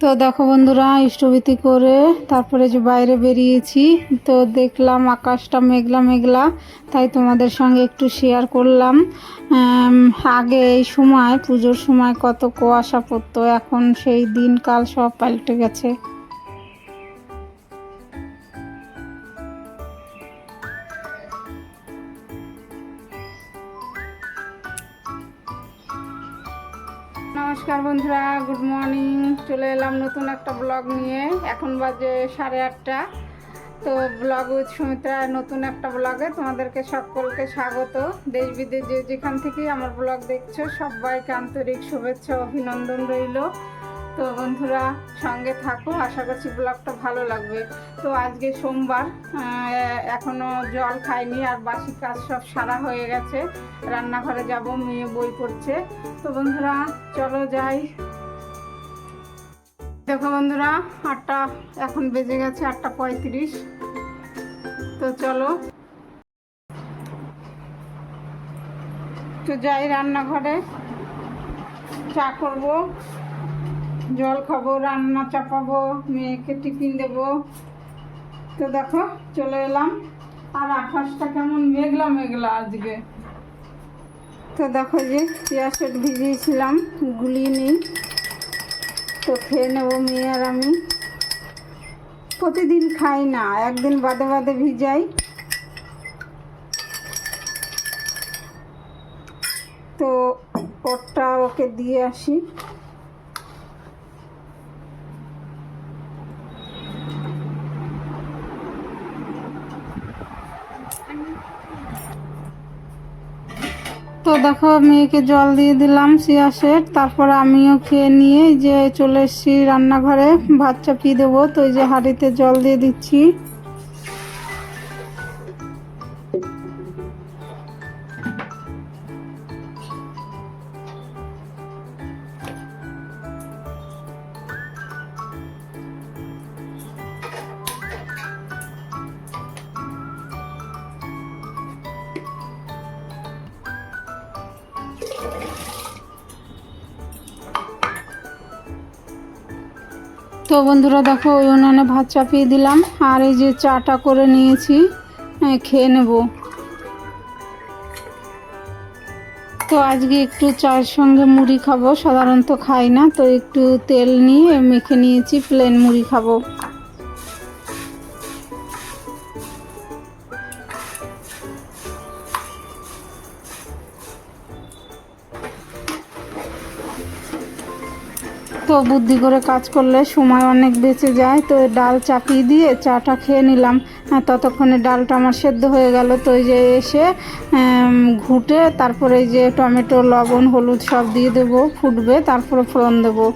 তো দেখো বন্ধুরা, ইষ্টভীতি করে তারপরে যে বাইরে বেরিয়েছি, তো দেখলাম আকাশটা মেঘলা মেঘলা, তাই তোমাদের সঙ্গে একটু শেয়ার করলাম। আগে এই সময়, পুজোর সময় কত কুয়াশা পড়তো, এখন সেই দিনকাল সব পাল্টে গেছে। নমস্কার বন্ধুরা গুড মর্নিং চলে এলাম নতুন একটা ব্লগ নিয়ে। এখন বাজে সাড়ে আটটা। তো ব্লগ উইথ সুমিত্রা, নতুন একটা ব্লগে তোমাদেরকে সকলকে স্বাগত। দেশ বিদেশ যে যেখান থেকেই আমার ব্লগ দেখছ, সবাইকে আন্তরিক শুভেচ্ছা অভিনন্দন রইল। তো বন্ধুরা সঙ্গে থাকো আশা করছি ব্লগটা ভালো লাগবে। তো আজকে সোমবার আহ, এখনও জল খাইনি আর বাসি কাজ সব সারা হয়ে গেছে। রান্নাঘরে যাব মেয়ে বই পড়ছে। তো বন্ধুরা চলো যাই। দেখো বন্ধুরা আটটা এখন বেজে গেছে আটটা পঁয়ত্রিশ। তো চলো। তো যাই রান্নাঘরে চা করব। জল খাব, রান্না চাপাবো, মেয়েকে টিফিন দেবো। তো দেখো, চলে এলাম। আর আকাশটা কেমন মেঘলা মেঘলা আজকে। তো দেখো যে পেঁয়াজের ভিজিয়েছিলাম, গুলিয়ে নিই। তো খেয়ে নেব মেয়ে আর আমি। প্রতিদিন খাই না, একদিন বাদে বাদে ভিজাই। তো ওরটা ওকে দিয়ে আসি। তো দেখো, মেয়েকে জল দিয়ে দিলাম সিয়াসের তারপরে আমিও খেয়ে নিয়ে যে চলে এসছি রান্নাঘরে। ভাত চাপিয়ে দেবো। তো এই যে হাঁড়িতে জল দিয়ে দিচ্ছি। তো বন্ধুরা দেখো, ওই উনানে ভাত চাপিয়ে দিলাম, আর এই যে চাটা করে নিয়েছি খেয়ে নেব। তো আজকে একটু চায়ের সঙ্গে মুড়ি খাব, সাধারণত খাই না, তো একটু তেল নিয়ে মেখে নিয়েছি প্লেন মুড়ি খাব। বুদ্ধি করে কাজ করলে সময় অনেক বেঁচে যায়। তো ডাল চাপিয়ে দিয়ে চাটা খেয়ে নিলাম। হ্যাঁ, ততক্ষণে ডালটা আমার সেদ্ধ হয়ে গেল। তো এই যে এসে ঘুটে তারপরে যে টমেটো লবণ হলুদ সব দিয়ে দেবো ফুটবে তারপরে ফোড়ন দেবো।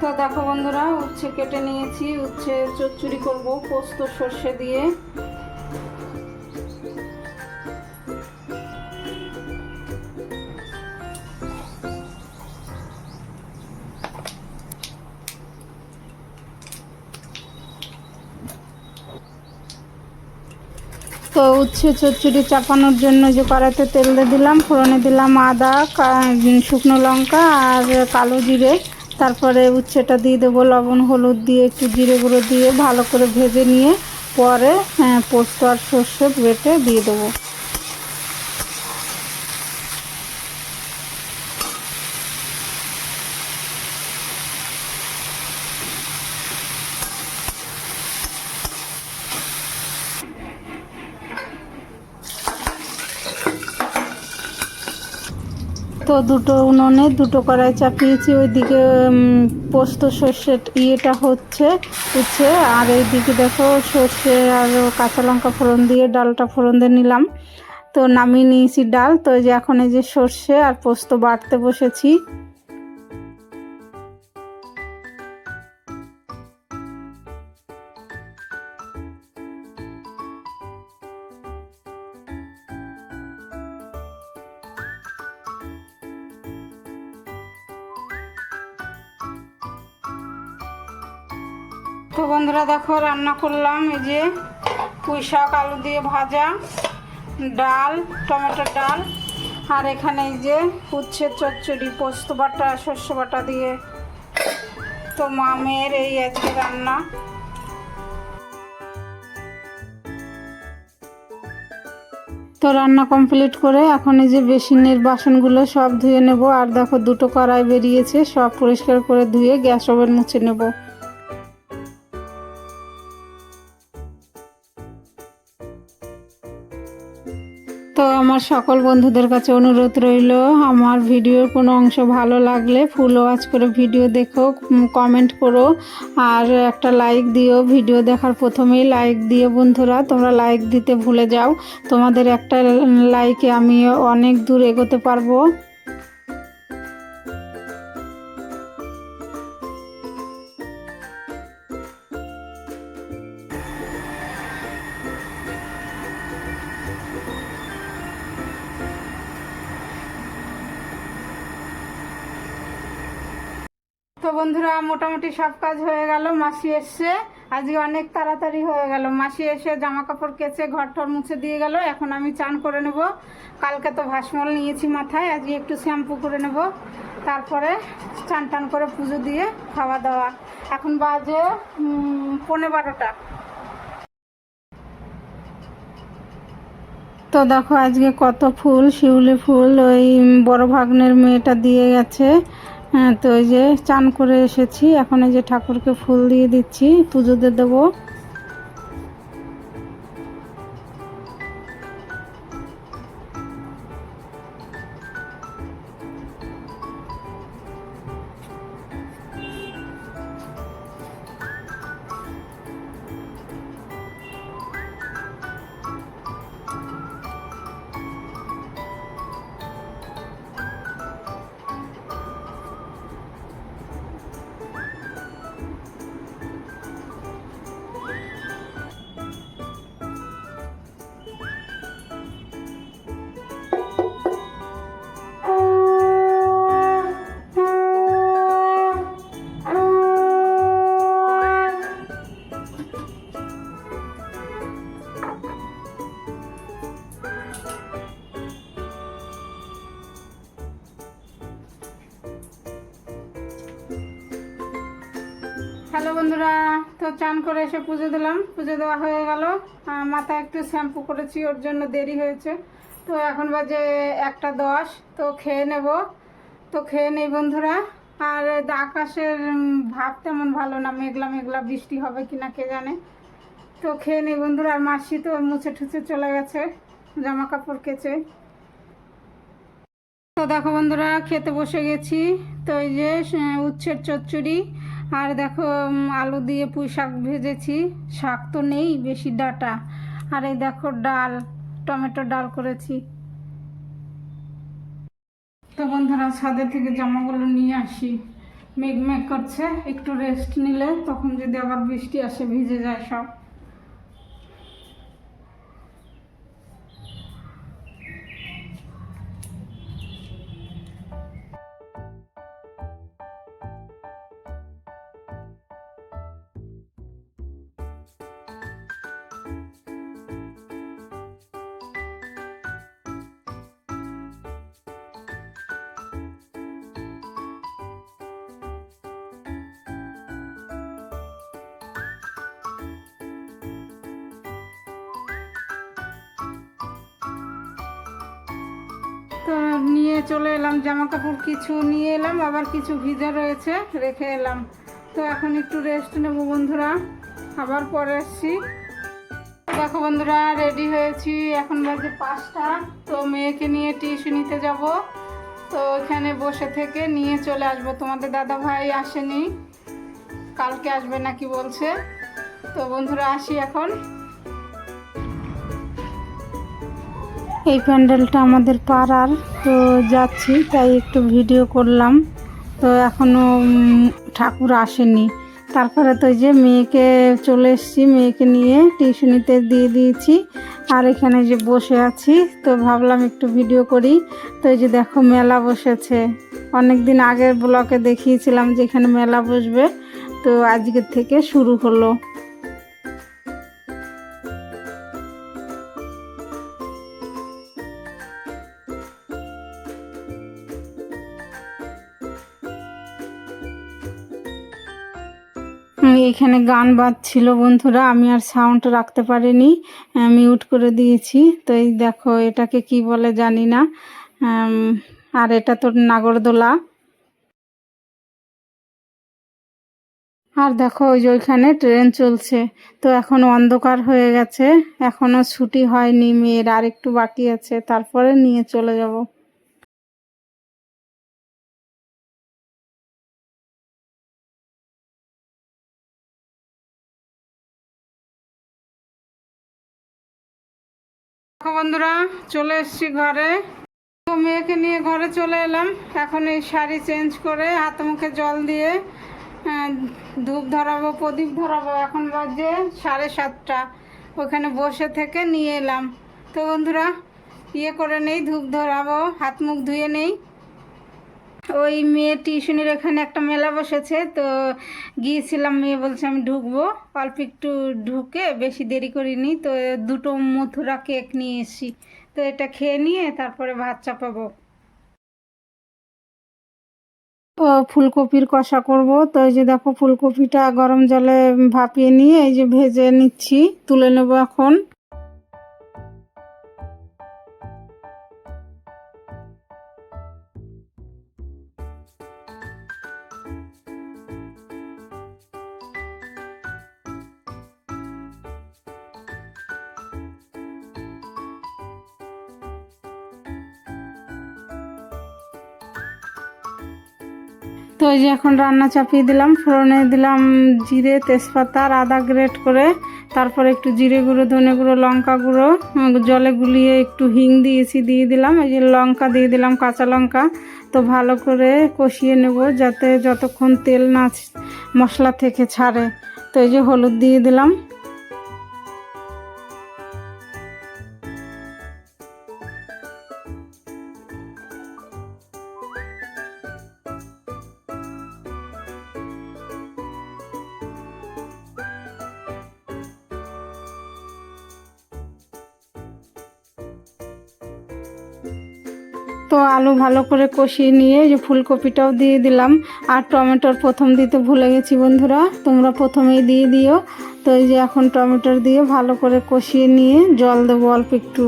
তো দেখো বন্ধুরা উচ্ছে কেটে নিয়েছি। উচ্ছে চচ্চড়ি করব পোস্ত সর্ষে দিয়ে। তো উচ্ছে চচ্চড়ি চাপানোর জন্য যে কড়াতে তেল দিয়ে দিলাম ফোড়নে দিলাম আদা শুকনো লঙ্কা আর কালো জিরে। তারপরে উচ্ছেটা দিয়ে দেবো লবণ হলুদ দিয়ে একটু জিরে গুঁড়ো দিয়ে ভালো করে ভেজে নিয়ে পরে হ্যাঁ, পোস্ত আর সর্ষে বেটে দিয়ে দেবো। তো দুটো উনুনে, দুটো কড়াই চাপিয়েছি। ওই দিকে পোস্ত সর্ষের ইয়েটা হচ্ছে হচ্ছে আর এইদিকে দেখো সর্ষে আর কাঁচা লঙ্কা ফোড়ন দিয়ে ডালটা ফোড়ন দিয়ে নিলাম। তো নামিয়ে নিয়েছি ডাল। তো যে এখন এই যে সর্ষে আর পোস্ত বাড়তে বসেছি। দেখো রান্না করলাম, এই যে পুঁই শাক, আলু দিয়ে ভাজা, ডাল টমেটোর ডাল, আর এখানে এই যে উচ্ছে চচ্চড়ি, পোস্ত বাটা, শস্য বাটা দিয়ে। তো মামের এই আজকে রান্না। তো রান্না কমপ্লিট করে এখন এই যে বেসিনের বাসনগুলো সব ধুয়ে নেব, আর দেখো দুটো কড়াই বেরিয়েছে, সব পরিষ্কার করে ধুয়ে গ্যাস ওভেন মুছে নেব। তো আমার সকল বন্ধুদের কাছে অনুরোধ রইল, আমার ভিডিওর কোনো অংশ ভালো লাগলে ফুল ওয়াচ করে ভিডিও দেখো কমেন্ট করো, আর একটা লাইক দিও। ভিডিও দেখার প্রথমেই লাইক দিও বন্ধুরা, তোমরা লাইক দিতে ভুলে যাও। তোমাদের একটা লাইকে আমি অনেক দূর এগোতে পারব। তো বন্ধুরা মোটামুটি সব কাজ হয়ে গেল মাসি এসছে। আজকে অনেক তাড়াতাড়ি হয়ে গেল। মাসি এসে জামা কাপড় কেচে ঘর টর মুছে দিয়ে গেল। এখন আমি চান করে নেব। কালকে তো ভাসমল নিয়েছি মাথায় আজকে একটু শ্যাম্পু করে নেব। তারপরে চান টান করে পুজো দিয়ে খাওয়া দাওয়া। এখন বাজে উম, পৌনে বারোটা। তো দেখো আজকে কত ফুল শিউলি ফুল ওই বড় ভাগ্নের মেয়েটা দিয়ে গেছে। তো এই যে চান করে এসেছি। এখন এই যে ঠাকুরকে ফুল দিয়ে দিচ্ছি পুজোতে দেবো। করে এসে পুজো দিলাম। পুজো দেওয়া হয়ে গেল। মাথায় একটু শ্যাম্পু করেছি, ওর জন্য দেরি হয়েছে। তো এখন বাজে একটা দশ, তো খেয়ে নেব। তো খেয়ে নেই বন্ধুরা। আর আকাশের ভাব তেমন ভালো না, মেঘলা মেঘলা বৃষ্টি হবে কিনা কে জানে। তো খেয়ে নেই বন্ধুরা। আর মাসি তো মুছে ঠুছে চলে গেছে জামা কাপড় কেচে। তো দেখো বন্ধুরা, খেতে বসে গেছি। তো এই যে, উচ্ছের চচ্চড়ি। আর দেখো আলু দিয়ে পুঁই শাক ভেজেছি। শাক তো নেই, বেশি ডাটা। আর এই দেখো ডাল, টমেটো ডাল করেছি। তো বন্ধুরা ছাদের থেকে জামাগুলো নিয়ে আসি। মেঘ মেঘ করছে, একটু রেস্ট নিলে, তখন যদি আবার বৃষ্টি আসে, ভিজে যায় সব। তো নিয়ে চলে এলাম জামা কাপড় কিছু নিয়ে এলাম, আবার কিছু ভিজা রয়েছে, রেখে এলাম। তো এখন একটু রেস্ট নেব বন্ধুরা, আবার পরে এসছি দেখো বন্ধুরা রেডি হয়েছি, এখন বাজে পাঁচটা, তো মেয়েকে নিয়ে টিউশনিতে যাব। তো এখানে বসে থেকে নিয়ে চলে আসব। তোমাদের দাদা ভাই আসেনি, কালকে আসবে নাকি বলছে। তো বন্ধুরা, আসি এখন। এই প্যান্ডেলটা আমাদের পাড়ার, তো যাচ্ছি, তাই একটু ভিডিও করলাম। তো এখনও ঠাকুর আসেনি। তারপরে তো যে মেয়েকে চলে এসেছি, মেয়েকে নিয়ে টিউশনিতে দিয়ে দিয়েছি। আর এখানে যে বসে আছি, তো ভাবলাম একটু ভিডিও করি। তো এই যে দেখো, মেলা বসেছে। অনেক দিন আগের ব্লকে দেখিয়েছিলাম যে এখানে মেলা বসবে। তো আজকের থেকে শুরু হলো। এখানে গান বাজছিল বন্ধুরা, আমি আর সাউন্ড রাখতে পারিনি মিউট করে দিয়েছি। তো এই দেখো, এটাকে কি বলে জানি না। আর এটা তো নাগরদোলা। আর দেখো, ওই যে ওইখানে ট্রেন চলছে। তো এখন অন্ধকার হয়ে গেছে। এখনও ছুটি হয়নি, মেয়ের আর একটু বাকি আছে, তারপরে নিয়ে চলে যাব। বন্ধুরা, চলে এসছি ঘরে। তো মেয়েকে নিয়ে ঘরে চলে এলাম। এখন এই শাড়ি চেঞ্জ করে হাত মুখে জল দিয়ে ধূপ ধরাবো, প্রদীপ ধরাবো। এখন বাজে সাড়ে সাতটা। ওখানে বসে থেকে নিয়ে এলাম। তো বন্ধুরা ইয়ে করে নেই, ধূপ ধরাবো, হাত মুখ ধুয়ে নেই। ওই মেয়ে টিউশনের এখানে একটা মেলা বসেছে, তো গিয়েছিলাম, মেয়ে বলছে আমি ঢুকবো। অল্প একটু ঢুকে বেশি দেরি করিনি, তো দুটো মথুরা কেক নিয়ে এসেছি। তো এটা খেয়ে নিয়ে তারপরে ভাত চাপাবো। তো ফুলকপির কষা করব, তো এই যে দেখো ফুলকপিটা গরম জলে ভাপিয়ে নিয়ে এই যে ভেজে নিচ্ছি, তুলে নেব এখন। তো এই যে এখন রান্না চাপিয়ে দিলাম, ফোড়নে দিলাম জিরে, তেজপাতা আর আদা গ্রেট করে। তারপর একটু জিরে গুঁড়ো, ধনে গুঁড়ো, লঙ্কা গুঁড়ো জলে গুলিয়ে একটু হিং দিয়েছি, দিয়ে দিলাম। এই যে লঙ্কা দিয়ে দিলাম, কাঁচা লঙ্কা। তো ভালো করে কষিয়ে নেব যাতে যতক্ষণ তেল না মশলা থেকে ছাড়ে। তো এই যে হলুদ দিয়ে দিলাম। ভালো করে কষিয়ে নিয়ে যে ফুলকপিটাও দিয়ে দিলাম। আর টমেটোর প্রথম দিতে ভুলে গেছি বন্ধুরা, তোমরা প্রথমেই দিয়ে দিও। তো এই যে এখন টমেটোর দিয়ে ভালো করে কষিয়ে নিয়ে জল দেবো অল্প একটু।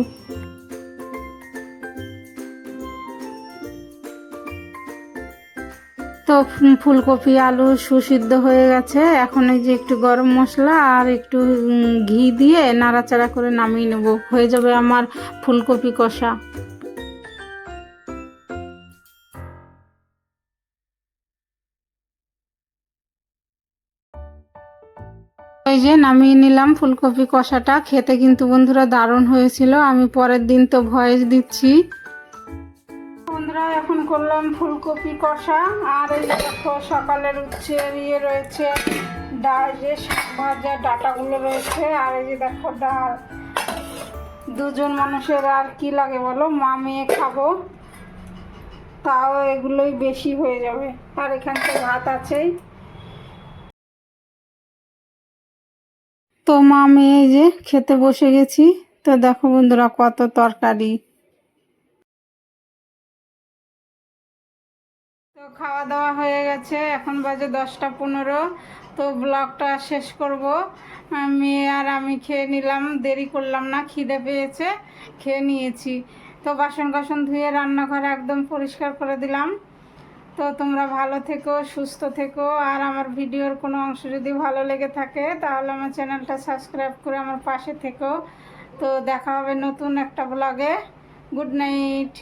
তো ফুলকপি, আলু সুসিদ্ধ হয়ে গেছে। এখন এই যে একটু গরম মশলা আর একটু ঘি দিয়ে নাড়াচাড়া করে নামিয়ে নেব। হয়ে যাবে আমার ফুলকপি কষা। এই যে নামিয়ে নিলাম ফুলকপি কষাটা। খেতে কিন্তু বন্ধুরা দারুণ হয়েছিল। আমি পরের দিন তো ভয়েস দিচ্ছি। বন্ধুরা, এখন করলাম ফুলকপি কষা। আর এই দেখো, সকালের উচ্ছে ইয়ে রয়েছে, ডাল যে ভাজা, ডাটাগুলো রয়েছে। আর এই যে দেখো, ডাল। দুজন মানুষের আর কি লাগে বলো? মা, মেয়ে খাব। তাও এগুলোই বেশি হয়ে যাবে। আর এখান থেকে ভাত আছেই। তো মা মেয়ে যে খেতে বসে গেছি। তো দেখো বন্ধুরা কত তরকারি। তো খাওয়া দাওয়া হয়ে গেছে, এখন বাজে দশটা পনেরো। তো ব্লগটা শেষ করব। মেয়ে আর আমি খেয়ে নিলাম, দেরি করলাম না, খিদে পেয়েছে, খেয়ে নিয়েছি। তো বাসন কাসন ধুয়ে রান্নাঘর একদম পরিষ্কার করে দিলাম। তো তোমরা ভালো থেকো, সুস্থ থেকো। আর আমার ভিডিওর কোনো অংশ যদি ভালো লেগে থাকে, তাহলে আমার চ্যানেলটা সাবস্ক্রাইব করে আমার পাশে থেকো। তো দেখা হবে নতুন একটা ব্লগে গুড নাইট।